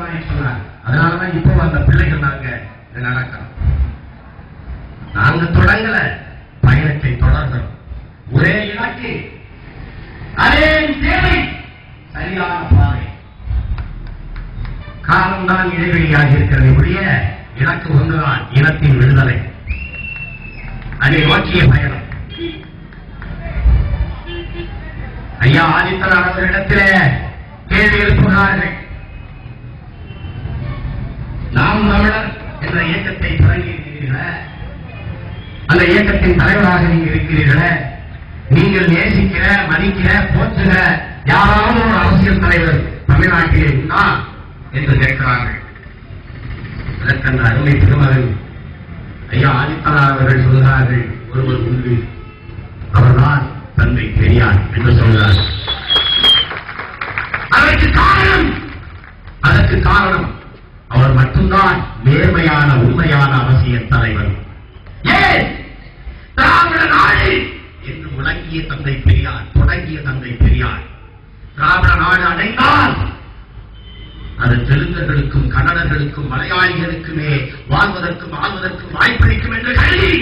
நாயகி சொன்னார் அதனாலதான் இப்போ அந்த பிள்ளைகள் நாங்க இது நடக்கிறோம். நாங்க தொடங்கல பயணத்தை தொடர்கிறோம். ஒரே இலக்கு அதே தேவை சரியான பாதை. காலம்தான் இடைவெளியாக இருக்கிறது ஒழிய இலக்கு ஒன்றுதான் இனத்தின் விடுதலை. அதை நோக்கிய பயணம். ஐயா ஆதித்தனார் அவர்களிடத்திலே கேள்வி எழுப்புகிறார்கள் நாம் தமிழர் என்ற இயக்கத்தை தொடங்கி இருக்கிறீர்களே. அந்த இயக்கத்தின் தலைவராக நீங்க இருக்கிறீர்களே. நீங்கள் நேசிக்கிற மதிக்கிற போற்றுகிற யாராவது ஒரு அரசியல் தலைவர் தமிழ்நாட்டிலே உண்டா என்று கேட்கிறார்கள். அதற்கு அந்த அருமை திருமகன் ஐயா ஆதித்தனார் அவர்கள் சொல்கிறார்கள் ஒருவர் உண்டு. அவர்தான் தந்தை பெரியார் என்று சொல்கிறார். அதற்கு காரணம். அதற்கு காரணம் அவர் மட்டும்தான் நேர்மையான உண்மையான அரசியல் தலைவர். ஏன்? திராவிட நாடு என்று முழங்கிய தந்தை பெரியார் தொடங்கிய தந்தை பெரியார். திராவிட நாடு அடைந்தால் அது தெலுங்கர்களுக்கும் கன்னடர்களுக்கும் மலையாளிகளுக்குமே வாழ்வதற்கும் வாழ்வதற்கும் வாய்ப்பளிக்கும் என்று கருதி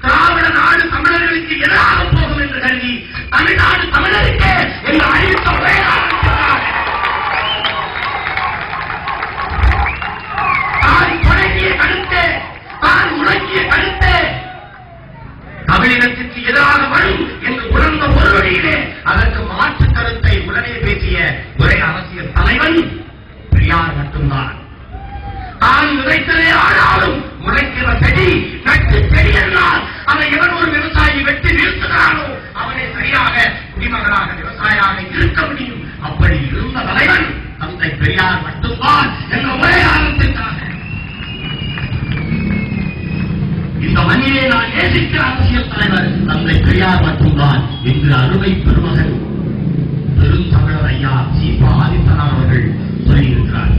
திராவிட நாடு தமிழர்களுக்கு எதிராக போகும் என்று கருதி தமிழ்நாடு பெரியார் மட்டும்தான் என்ற ஒரே காரணத்திற்காக. இந்த மண்ணிலே நான் நேசிக்கிற அரசியல் தலைவர் தந்தை பெரியார் மட்டும்தான் என்று அருமை பெருமகன் பெருந்தமிழர் ஐயா சீபா ஆதித்தனார் அவர்கள் சொல்லியிருக்கிறார்.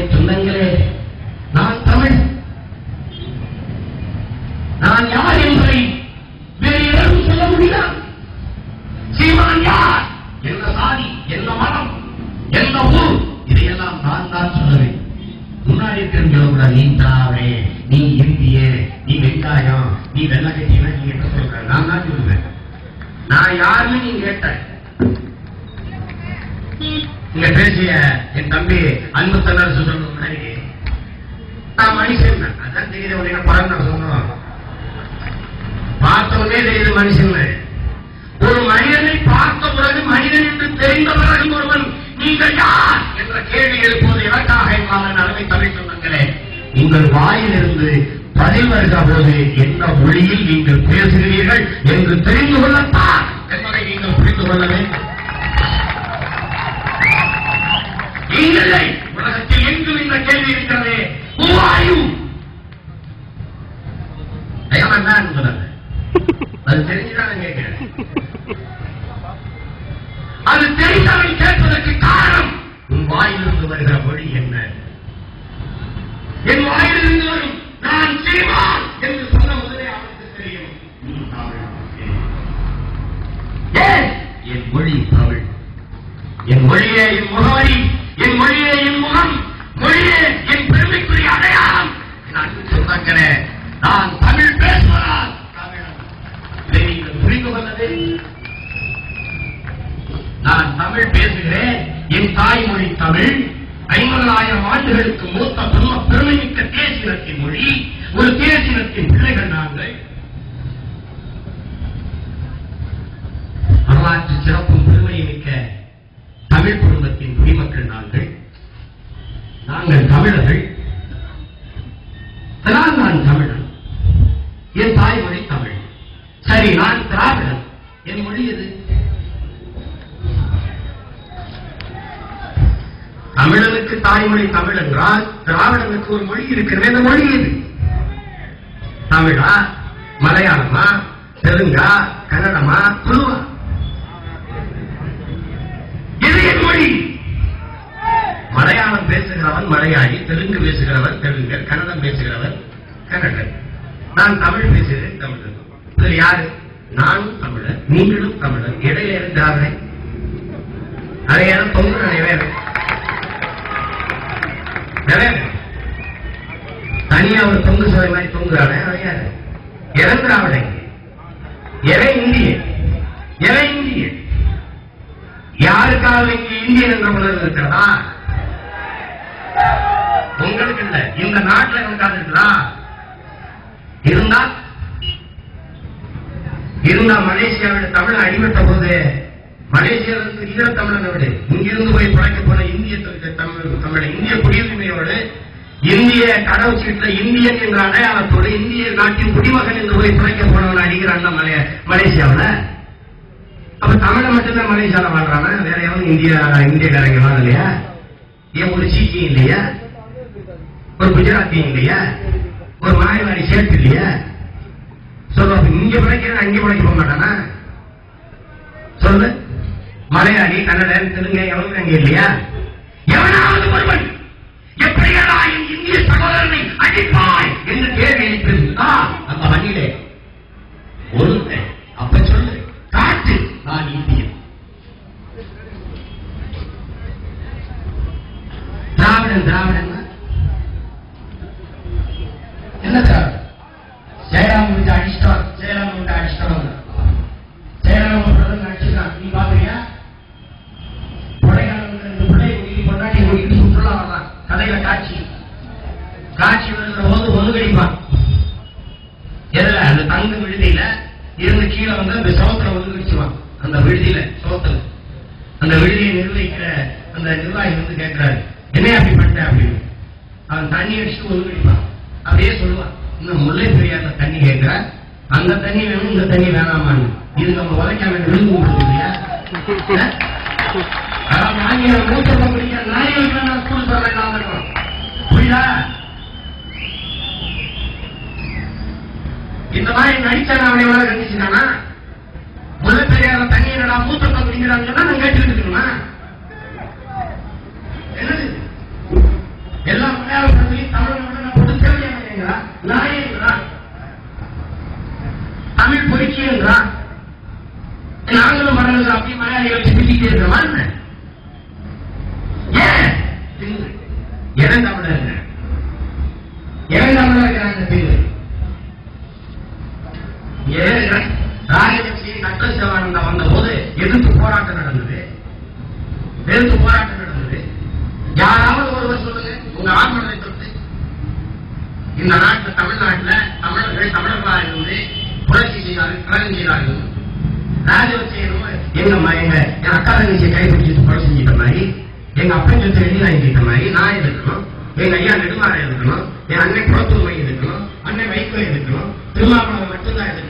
என் சொந்தங்களே நான் தமிழ். நான் யார் என்பதை வேறு யாரும் சொல்ல முடியாது சீமான் யார்? என்ன சாதி என்ன மதம் என்ன ஊர்? இதையெல்லாம் நான் தான் சொல்லுவேன். முன்னாடி தெரிஞ்சவங்க நீ தாவே நீ இந்திய நீ வெங்காயம் நீ வெள்ளக்கட்டினா நீ என்ன சொல்ற நான் தான் சொல்லுவேன். நான் யாருன்னு நீ கேட்ட. இங்க பேசிய என் தம்பி அன்பு தன்னரசு சொன்ன மாதிரி நான் மனுஷன் அதான் தெரியுது உடனே படம் நான் சொன்னோம் பார்த்த உடனே தெரியுது மனுஷன். ஒரு மனிதனை பார்த்த பிறகு மனிதன் என்று தெரிந்த பிறகு ஒருவன் நீங்கள் யார் என்ற கேள்வி எழுப்புவது எனக்காக என்னால் நலமை தமிழ் சொந்தங்களே. உங்கள் வாயிலிருந்து பதில் வருகிற போது என்ன மொழியில் நீங்கள் பேசுகிறீர்கள் என்று தெரிந்து கொள்ளத்தான் என்பதை நீங்கள் புரிந்து கொள்ள வேண்டும். இல்லை உலகத்தில் எங்கும் இந்த கேள்வி இருக்கிறது? அது தெரிஞ்சுதான் கேட்கிறேன். அது தெரிந்தவன் கேட்பதற்கு காரணம் உன் வாயிலிருந்து வருகிற மொழி என்ன? என் வாயிலிருந்து வரும் நான் செய்வான் என்று சொன்ன முதலே அவனுக்கு தெரியும். ஏன்? என் மொழி தமிழ். என் மொழியே என் முகவரி. என் மொழியே என் முகம் மொழியே என் பெருமைக்குரிய அடையாளம். என் அன்பு சொந்தங்களே நான் தமிழ் பேசுவதால். தமிழன் புரிந்து கொள்ள நான் தமிழ் பேசுகிறேன். என் தாய்மொழி தமிழ். ஐம்பதாயிரம் ஆண்டுகளுக்கு மூத்த பிரம்ம பெருமைமிக்க தேசினத்தின் மொழி. ஒரு தேசினத்தின் பிள்ளைகள் நாங்கள். வரலாற்று சிறப்பும் குடும்பத்தின் நாங்கள் நாங்கள் தமிழர்கள். அதனால் நான் தமிழன். என் தாய்மொழி தமிழ். சரி நான் திராவிடன். என் மொழி எது? தமிழனுக்கு தாய்மொழி தமிழ் என்றால் திராவிடனுக்கு ஒரு மொழி இருக்கிறது. அந்த மொழி எது தமிழா மலையாளமா தெலுங்கா கன்னடமா துளுவா மலையாளம் பேசுகிறவன் மலையாளி தெலுங்கு பேசுகிறவர் தெலுங்கர் கன்னடம் பேசுகிறவர் கன்னடர். நான் தமிழ் பேசுகிறேன் தமிழர். இதில் யாரு? நானும் தமிழர் நீங்களும் தமிழர். இடையில இருந்தார்கள் அதையான தொங்கு நிறைவேற தனியா ஒரு தொங்கு சதை மாதிரி தொங்குறானே அதையாரு இறங்குறாவளை எவை இந்திய எவை இந்திய யாருக்காக இங்கே இந்தியன் என்ற உணர்வு இருக்கிறதா? இல்ல இந்த நாட்டில் நமக்காக இருக்குதா? இருந்தா இருந்தா மலேசியாவில் தமிழ் அடிபட்ட போது மலேசியாவிற்கு இதர தமிழனை விட இங்கிருந்து போய் பழைக்க போன இந்திய தமிழ் தமிழ் இந்திய குடியுரிமையோடு இந்திய கடவுச்சீட்டுல இந்தியன் என்ற அடையாளத்தோடு இந்திய நாட்டின் குடிமகன் என்று போய் பிழைக்க போனவன் அடிக்கிறான் மலே மலேசியாவில். அப்ப தமிழை மட்டும்தான் மலேசியாவில் வாழ்றாங்க வேற எவனும் இந்தியா இந்தியக்காரங்க வாழலையா ஏன் ஒரு சீக்கியம் இல்லையா? ஒரு குஜராத்தி இல்லையா ஒரு மாயவாரி சேர்த்து இல்லையா? சொல்லு அப்ப இங்க பிழைக்கிறேன் அங்க பிழைக்க போக மாட்டானா? சொல்லு. மலையாளி கன்னடன் தெலுங்கு எவனும் அங்க இல்லையா? எவனாவது ஒருவன் அந்த விடுதியில இருந்து கீழே வந்து அந்த சோத்துல ஒதுக்கடிச்சுவான் அந்த விடுதியில சோத்துல அந்த விடுதியை நிர்வகிக்கிற அந்த நிர்வாகி வந்து கேட்கிறாரு என்ன அப்படி பண்ணிட்ட அப்படின்னு. அவன் தண்ணி அடிச்சுட்டு ஒதுக்கடிப்பான் அப்படியே சொல்லுவான். இன்னும் முல்லை பெரியார்ல தண்ணி கேட்கிற. அந்த தண்ணி வேணும் இந்த தண்ணி வேணாமான்னு. இது நம்ம உரைக்காம விழுந்து கொடுத்து இல்லையா நான் ஸ்கூல் சொல்ல வேண்டாம் இருக்கணும் புரியுதா இந்த மாதிரி நடிச்சா நான் அவனை எவ்வளவு கண்டிச்சுட்டானா முதல் பெரியார தண்ணி என்னடா மூத்த குடிக்கிறான்னு சொன்னா நான் கேட்டுக்கிட்டு இருக்கணுமா? என்னது? இது? எல்லா மலையாள படத்துலையும் தமிழ் மட்டும் நான் போட்டு தேவையானங்கிறா நாயங்கிறான் தமிழ் பொறிச்சியங்களா நாங்களும் மரங்கள் அப்படி மலையாளிகளை வச்சு பிடிக்கிட்டே இருக்கிறமா என்ன ஏன் திமிரு. எவன் தமிழர் இருக்க? எவன் தமிழர் இருக்கிறாங்க திமிரு? ஏன் ராஜலட்சுமி சட்ட சிவானந்தா வந்த போது எதிர்த்து போராட்டம் நடந்தது எதிர்த்து போராட்டம் நடந்தது யாராவது ஒருவர் சொல்லுங்க உங்க ஆண்மனை தொட்டு இந்த நாட்டு தமிழ்நாட்டுல தமிழர்கள் தமிழர்களாக இருந்து புரட்சி செய்தார்கள் கலகம் செய்தார்கள். ராஜவச்சேனும் எங்க எங்க என் அக்கா தங்கச்சியை கைப்பிடிச்சிட்டு கொலை செஞ்சிட்ட மாதிரி எங்க அப்பன் சொத்து வெளியே மாதிரி நான் இருக்கணும் எங்க ஐயா நெடுமாற இருக்கணும் என் அண்ணன் குளத்தூர்மை இருக்கணும் அண்ணன் வைகோ இருக்கணும் திருமாவளவன் மட்டும்தான் இருக்கணும்